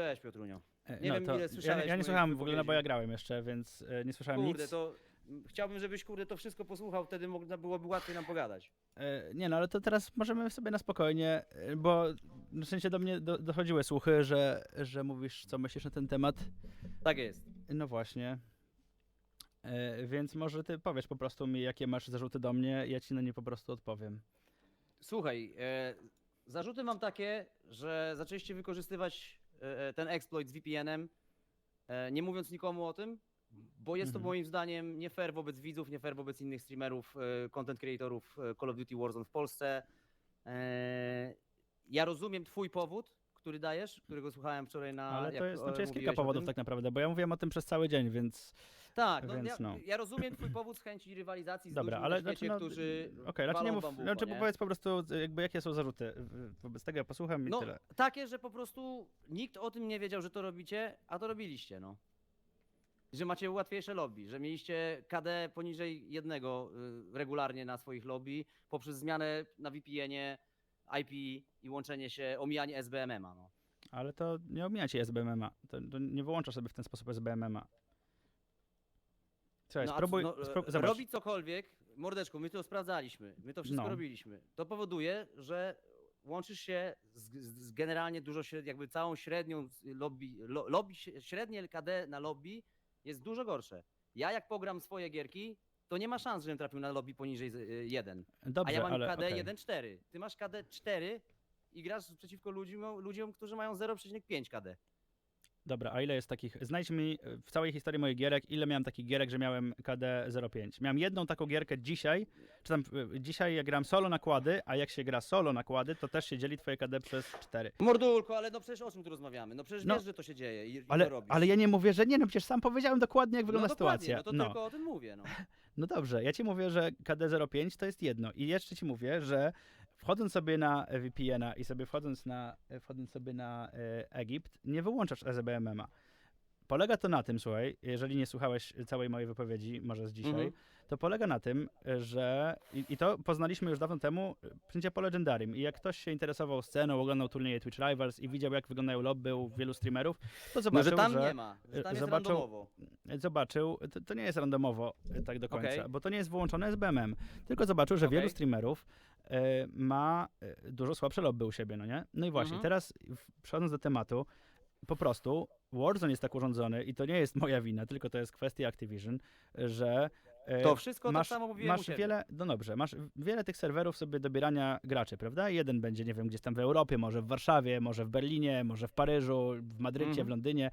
Cześć Piotrunio. E, Nie wiem, ile ja, słyszałeś ja nie moich słuchałem w ogóle, no bo ja grałem jeszcze, więc e, nie słyszałem Kurde, nic. to chciałbym, żebyś kurde to wszystko posłuchał, wtedy można byłoby łatwiej nam pogadać. E, Nie no, ale to teraz możemy sobie na spokojnie, e, bo w sensie do mnie do, dochodziły słuchy, że, że mówisz, co myślisz na ten temat. Tak jest. No właśnie. E, Więc może ty powiesz po prostu mi, jakie masz zarzuty do mnie, ja ci na nie po prostu odpowiem. Słuchaj, e, zarzuty mam takie, że zaczęliście wykorzystywać ten exploit z VPN-em, e, nie mówiąc nikomu o tym, bo jest to Mhm. moim zdaniem nie fair wobec widzów, nie fair wobec innych streamerów, e, content creatorów e, Call of Duty Warzone w Polsce. E, ja rozumiem twój powód, który dajesz, którego słuchałem wczoraj na... Ale to jest, znaczy jest kilka powodów tak naprawdę, bo ja mówiłem o tym przez cały dzień, więc Tak, no, Więc ja, no. ja rozumiem twój powód z chęci rywalizacji z dobra, ludźmi ale na znaczy, świecie, no, którzy Okej, znaczy nie mów, bambuko, znaczy nie? powiedz po prostu jakby jakie są zarzuty. Wobec tego ja posłucham i No, tyle. takie, że po prostu nikt o tym nie wiedział, że to robicie, a to robiliście, no. Że macie łatwiejsze lobby, że mieliście KD poniżej jednego y, regularnie na swoich lobby poprzez zmianę na VPN-ie, IP i łączenie się, omijanie SBMM-a, no. Ale to nie omija cię SBMMA. To, to nie wyłączasz sobie w ten sposób SBMMA. Słuchaj, No, a spróbuj, co- no, spró- e, zobacz. robić cokolwiek, mordeczku, my to sprawdzaliśmy, my to wszystko No. robiliśmy. To powoduje, że łączysz się z, z, z generalnie dużo, śred- jakby całą średnią z lobby, lo, lobby, śre- średnie LKD na lobby jest dużo gorsze. Ja jak pogram swoje gierki, to nie ma szans, żebym trafił na lobby poniżej 1. Dobrze, A ja mam ale KD okej. 1.4. Ty masz KD 4 i grasz przeciwko ludziom, ludziom którzy mają 0,5 KD. Dobra, a ile jest takich? Znajdź mi e, w całej historii moich gierek, ile miałem takich gierek, że miałem KD 05. Miałem jedną taką gierkę dzisiaj, czy tam e, dzisiaj jak gram solo nakłady, a jak się gra solo nakłady, to też się dzieli twoje KD przez 4. Mordulko, ale no przecież o czym tu rozmawiamy? No przecież No, wiesz, że to się dzieje i, i to Ale, robisz. ale ja nie mówię, że nie, no przecież sam powiedziałem dokładnie, jak wygląda no dokładnie, sytuacja. No to no. tylko o tym mówię, no. No dobrze, ja ci mówię, że KD05 to jest jedno. I jeszcze ci mówię, że wchodząc sobie na VPN-a i sobie wchodząc, na, wchodząc sobie na e, Egipt, nie wyłączasz SBMM-a. Polega to na tym, słuchaj, jeżeli nie słuchałeś całej mojej wypowiedzi, może z dzisiaj, Mhm. to polega na tym, że i, i to poznaliśmy już dawno temu wszędzie po Legendarium. I jak ktoś się interesował sceną, oglądał turnieje Twitch Rivals i widział, jak wyglądają lobby u wielu streamerów, to No, zobaczył, że tam że nie ma, że tam jest zobaczył- randomowo. zobaczył, to, to nie jest randomowo tak do końca, Okej. bo to nie jest wyłączone SBMM, tylko zobaczył, że wielu Okej. streamerów ma e, dużo słabsze lobby u siebie, no nie? No i właśnie, Mhm. teraz przechodząc do tematu, po prostu Warzone jest tak urządzony i to nie jest moja wina, tylko to jest kwestia Activision, że e, To wszystko masz, tak samo mówiłem masz wiele, no dobrze, masz wiele tych serwerów sobie dobierania graczy, prawda? Jeden będzie, nie wiem, gdzieś tam w Europie, może w Warszawie, może w Berlinie, może w Paryżu, w Madrycie, Mhm. w Londynie.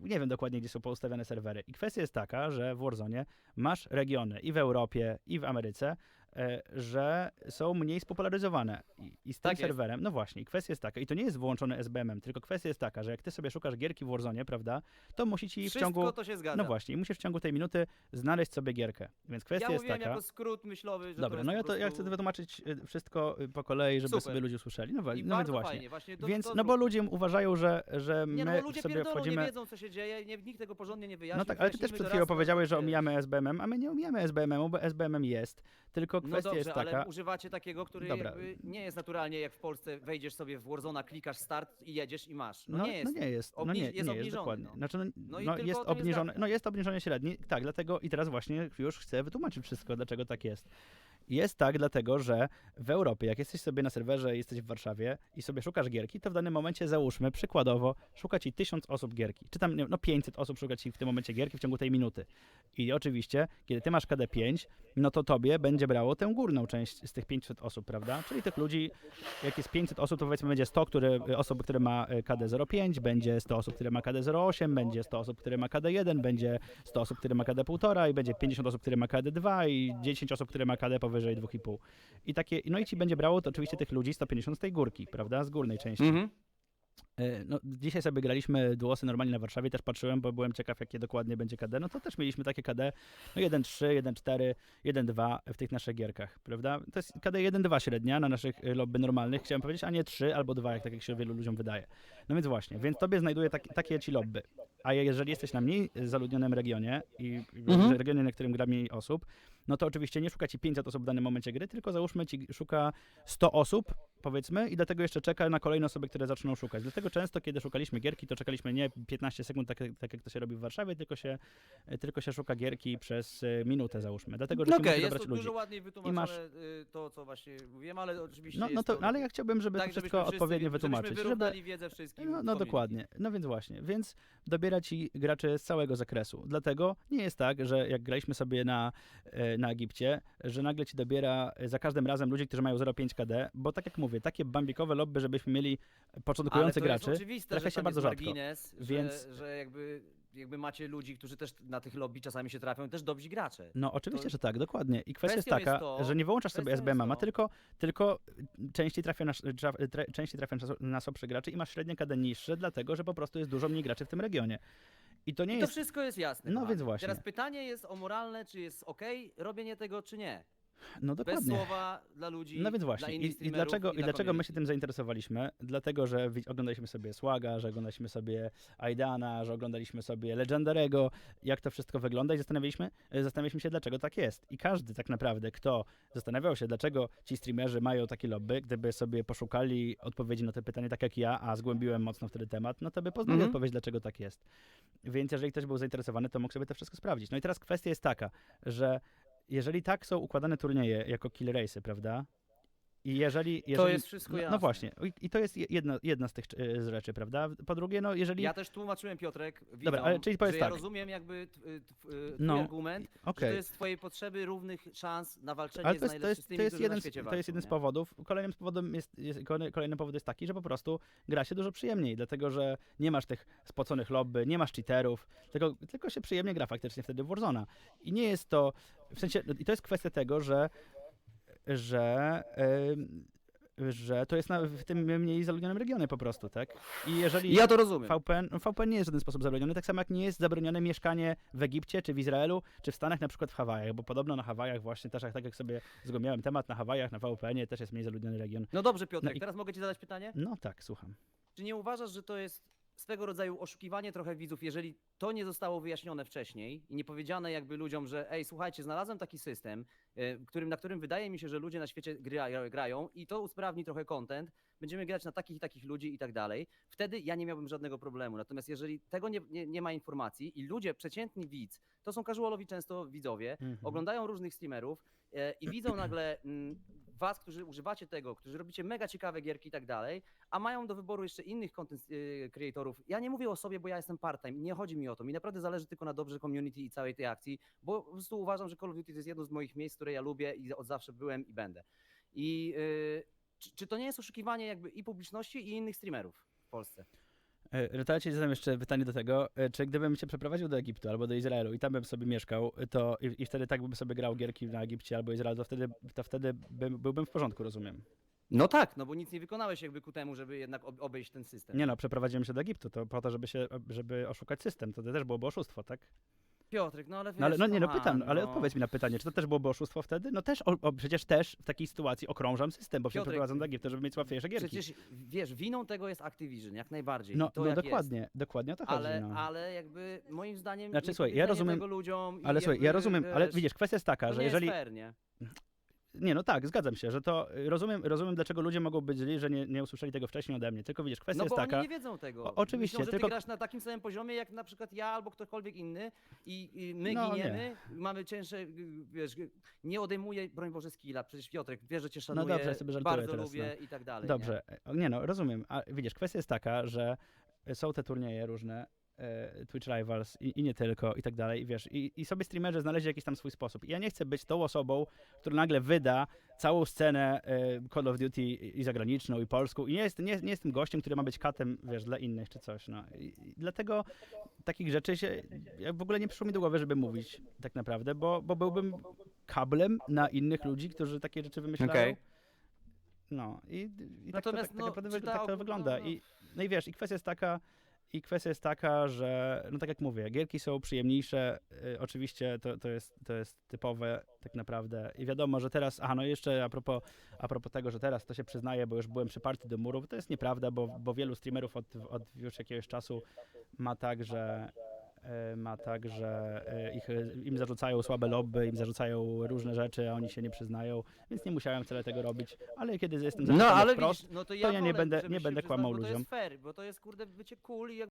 Nie wiem dokładnie, gdzie są poustawiane serwery. I kwestia jest taka, że w Warzone masz regiony i w Europie, i w Ameryce, e, że są mniej spopularyzowane. I, i z tym Tak jest. serwerem, no właśnie, i kwestia jest taka, i to nie jest wyłączone SBM-em, tylko kwestia jest taka, że jak ty sobie szukasz gierki w Warzone, prawda, to musi ci w Wszystko ciągu... to się zgadza. No właśnie, musisz w ciągu tej minuty znaleźć sobie gierkę. Więc kwestia ja jest taka... jako skrót myślowy, że Dobra, jest no ja to ja prostu... chcę wytłumaczyć y, wszystko y, po kolei, żeby Super. sobie ludzie usłyszeli. No, I no więc właśnie. fajnie, właśnie to, Więc, to no bo ludzie uważają, że, że Nie my no, ludzie sobie pierdolą, wchodzimy... nie wiedzą co się dzieje, nie, nikt tego porządnie nie wyjaśnił. No tak, ale ty też przed chwilą powiedziałeś, że omijamy SBMM, a my nie omijamy SBMM, bo SBMM jest, tylko No kwestia dobrze, jest taka... ale używacie takiego, który Dobra. jakby nie jest naturalnie jak w Polsce wejdziesz sobie w Warzona, klikasz start i jedziesz i masz. No, No, nie jest. no nie jest, no nie, jest nie jest obniżony, dokładnie. no. Znaczy, no, No no jest jest obniżony, gadka. no jest obniżony średni, tak, dlatego i teraz właśnie już chcę wytłumaczyć wszystko, dlaczego tak jest. Jest tak, dlatego że w Europie, jak jesteś sobie na serwerze, jesteś w Warszawie i sobie szukasz gierki, to w danym momencie załóżmy, przykładowo, szuka ci tysiąc osób gierki, czy tam, no 500 osób szuka ci w tym momencie gierki w ciągu tej minuty. I oczywiście, kiedy ty masz KD5, no to tobie będzie brało tę górną część z tych 500 osób, prawda? Czyli tych ludzi, jak jest 500 osób, to powiedzmy będzie 100 które, osób, które ma e, KD05, będzie 100 osób, które ma KD08, będzie 100 osób, które ma KD1, będzie 100 osób, które ma KD1,5 i będzie 50 osób, które ma KD2 i 10 osób, które ma KD powyżej 2,5. I takie, no i ci będzie brało to oczywiście tych ludzi 150 z tej górki, prawda? Z górnej części. Mhm. E, No, dzisiaj sobie graliśmy duosy normalnie na Warszawie, też patrzyłem, bo byłem ciekaw, jakie dokładnie będzie KD. No to też mieliśmy takie KD, no 1.3, 1.4, 1.2 w tych naszych gierkach, prawda? To jest KD 1.2 średnia na naszych y, lobby normalnych, chciałem powiedzieć, a nie 3 albo 2, jak tak jak się wielu ludziom wydaje. No więc właśnie, więc tobie znajduje tak, takie ci lobby. A jeżeli jesteś na mniej zaludnionym regionie i i Mhm. regionie, na którym gra mniej osób, no to oczywiście nie szuka ci 500 osób w danym momencie gry, tylko załóżmy ci szuka 100 osób, powiedzmy, i dlatego jeszcze czeka na kolejne osoby, które zaczną szukać. Dlatego często, kiedy szukaliśmy gierki, to czekaliśmy nie 15 sekund, tak, jak- tak jak to się robi w Warszawie, tylko się, tylko się szuka gierki przez e, minutę, załóżmy. Dlatego, że No się musi jest to ludzi. dużo łaniej wytłumaczone masz- y, to, co właśnie mówiłem, ale oczywiście No, no jest to, ale ja chciałbym, żeby tak, to wszystko wszyscy- odpowiednio wytłumaczyć. Żeby, wiedzę wszystkim. no, no dokładnie. No więc właśnie. Więc dobiera ci graczy z całego zakresu. Dlatego nie jest tak, że jak graliśmy sobie na, e, na Egipcie, że nagle ci dobiera e, za każdym razem ludzi, którzy mają 0,5 KD, bo tak jak mówię, takie bambikowe lobby, żebyśmy mieli początkujących graczy, trafia się bardzo rzadko. margines, Więc- że, że jakby, jakby macie ludzi, którzy też na tych lobby czasami się trafią, też dobrzy gracze. No oczywiście, To- że tak, dokładnie. I kwestia jest Kwestią jest taka, to- że nie wyłączasz sobie jest to- tylko, tylko częściej trafia na, traf- tre- częściej trafia na, na słabszych graczy i masz średnie KD niższe, dlatego że po prostu jest dużo mniej graczy w tym regionie. I to nie I to jest... wszystko jest jasne. No kochani. więc właśnie. Teraz pytanie jest o moralne, czy jest ok robienie tego, czy nie. No Bez dokładnie. słowa dla ludzi, No więc właśnie. I, i dlaczego, i dla dlaczego my się tym zainteresowaliśmy? Dlatego, że oglądaliśmy sobie Słaga, że oglądaliśmy sobie Aidana, że oglądaliśmy sobie Legendarego, jak to wszystko wygląda i zastanawialiśmy, e, zastanawialiśmy się, dlaczego tak jest. I każdy tak naprawdę, kto zastanawiał się, dlaczego ci streamerzy mają takie lobby, gdyby sobie poszukali odpowiedzi na te pytanie tak jak ja, a zgłębiłem mocno wtedy temat, no to by poznali Mhm. odpowiedź, dlaczego tak jest. Więc jeżeli ktoś był zainteresowany, to mógł sobie to wszystko sprawdzić. No i teraz kwestia jest taka, że jeżeli tak są układane turnieje jako kill race'y, prawda? I jeżeli, jeżeli jest wszystko no, no jasne. właśnie, i, to jest je- jedna, jedna z tych e, z rzeczy, prawda? Po drugie, no jeżeli Ja też tłumaczyłem, Piotrek, witam, ale czyli powiedz że tak. ja rozumiem jakby y, y, twój No, argument, że okej. to jest z twojej potrzeby równych szans na walczenie Ale z to jest, to najlepszymi jest, z tymi, to jest, jeden, z, to jest walczą, jeden z powodów. Kolejnym z powodem jest, jest, kolejny, kolejny powód jest taki, że po prostu gra się dużo przyjemniej, dlatego że nie masz tych spoconych lobby, nie masz cheaterów, tylko, tylko się przyjemnie gra faktycznie wtedy w Warzona. I nie jest to, w sensie, no i to jest kwestia tego, że że, że to jest na, w tym mniej zaludnionym regionie po prostu, tak? I jeżeli... Ja to rozumiem. VPN, no VPN nie jest w żaden sposób zabroniony, tak samo jak nie jest zabronione mieszkanie w Egipcie, czy w Izraelu, czy w Stanach, na przykład w Hawajach, bo podobno na Hawajach właśnie też, tak jak sobie zgłębiałem temat, na Hawajach, na VPN-ie też jest mniej zaludniony region. No dobrze, Piotrek, No i- teraz mogę ci zadać pytanie? No tak, słucham. Czy nie uważasz, że to jest swego rodzaju oszukiwanie trochę widzów, jeżeli to nie zostało wyjaśnione wcześniej i nie powiedziane jakby ludziom, że ej, słuchajcie, znalazłem taki system, e, którym, na którym wydaje mi się, że ludzie na świecie gra, grają i to usprawni trochę content, będziemy grać na takich i takich ludzi i tak dalej, wtedy ja nie miałbym żadnego problemu. Natomiast jeżeli tego nie, nie, nie ma informacji i ludzie, przeciętni widz, to są casualowi często widzowie, Mhm. oglądają różnych streamerów e, i widzą nagle mm, was, którzy używacie tego, którzy robicie mega ciekawe gierki i tak dalej, a mają do wyboru jeszcze innych content y, creatorów. Ja nie mówię o sobie, bo ja jestem part-time, nie chodzi mi o to. Mi naprawdę zależy tylko na dobrze community i całej tej akcji, bo po prostu uważam, że Call of Duty to jest jedno z moich miejsc, które ja lubię i od zawsze byłem i będę. I y, czy, czy to nie jest oszukiwanie jakby i publiczności, i innych streamerów w Polsce? E, Rytal, ci zadam jeszcze pytanie do tego, e, czy gdybym cię przeprowadził do Egiptu albo do Izraelu i tam bym sobie mieszkał, to i, i wtedy tak bym sobie grał gierki na Egipcie albo Izraelu, to wtedy, to wtedy bym, byłbym w porządku, rozumiem. No tak, no bo nic nie wykonałeś jakby ku temu, żeby jednak ob- obejść ten system. Nie no, przeprowadziłem się do Egiptu, to po to, żeby się, żeby oszukać system, to też byłoby oszustwo, tak? Piotrek, no ale wiesz, No ale no nie no pytam, on, ale no. odpowiedz mi na pytanie, czy to też byłoby oszustwo wtedy? No też, o, o, przecież też w takiej sytuacji okrążam system, bo Piotrek, przeprowadzam do Egiptu, żeby mieć łatwiejsze gierki. Przecież wiesz, winą tego jest Activision, jak najbardziej. no I to no jak dokładnie, dokładnie o to Jest. chodzi. Ale, no. ale jakby moim zdaniem. Znaczy, nie słuchaj, ja rozumiem- Tego ludziom i ale słuchaj, ja jakby, rozumiem, ale wiesz, widzisz, kwestia jest taka, to że nie jeżeli... Jest fair, nie? Nie, no tak, zgadzam się, że to y, rozumiem, rozumiem dlaczego ludzie mogą być źli, że nie, nie usłyszeli tego wcześniej ode mnie. Tylko widzisz, kwestia No jest bo taka. oni nie wiedzą tego. O- oczywiście, Myślą, że tylko- ty grasz na takim samym poziomie, jak na przykład ja albo ktokolwiek inny i, i my No, giniemy, mamy cięższe, y, wiesz, y, nie odejmuje, broń Boże, skilla. Przecież Piotrek, wiesz, że cię szanuję, No dobrze, sobie bardzo teraz, lubię i tak dalej. Dobrze, e, nie no, rozumiem. A widzisz, kwestia jest taka, że są te turnieje różne, Twitch Rivals i, i nie tylko, i tak dalej, i wiesz, i, i sobie streamerzy znaleźli jakiś tam swój sposób. I ja nie chcę być tą osobą, która nagle wyda całą scenę e, Call of Duty i i zagraniczną, i polską. I nie, jest, nie, nie jestem gościem, który ma być katem, wiesz, dla innych czy coś, no. I, i dlatego takich rzeczy się, ja w ogóle nie przyszło mi do głowy, żeby mówić tak naprawdę, bo, bo byłbym kablem na innych ludzi, którzy takie rzeczy wymyślają. Okej. No i, i tak, Natomiast, to, tak, no, tak, naprawdę, tak to wygląda. I, no i wiesz, i kwestia jest taka, i kwestia jest taka, że no tak jak mówię, gierki są przyjemniejsze, y, oczywiście to, to, jest, to jest typowe tak naprawdę. I wiadomo, że teraz, aha no jeszcze a propos, a propos tego, że teraz to się przyznaję, bo już byłem przyparty do murów, to jest nieprawda, bo, bo wielu streamerów od, od już jakiegoś czasu ma tak, że ma tak, że e, ich, im zarzucają słabe lobby, im zarzucają różne rzeczy, a oni się nie przyznają, więc nie musiałem wcale tego robić, ale kiedy jestem No ale wprost, widzisz, no to ja ja nie wolę, będę- nie będę kłamał bo To ludziom. jest fair, bo to jest kurde bycie cool i jak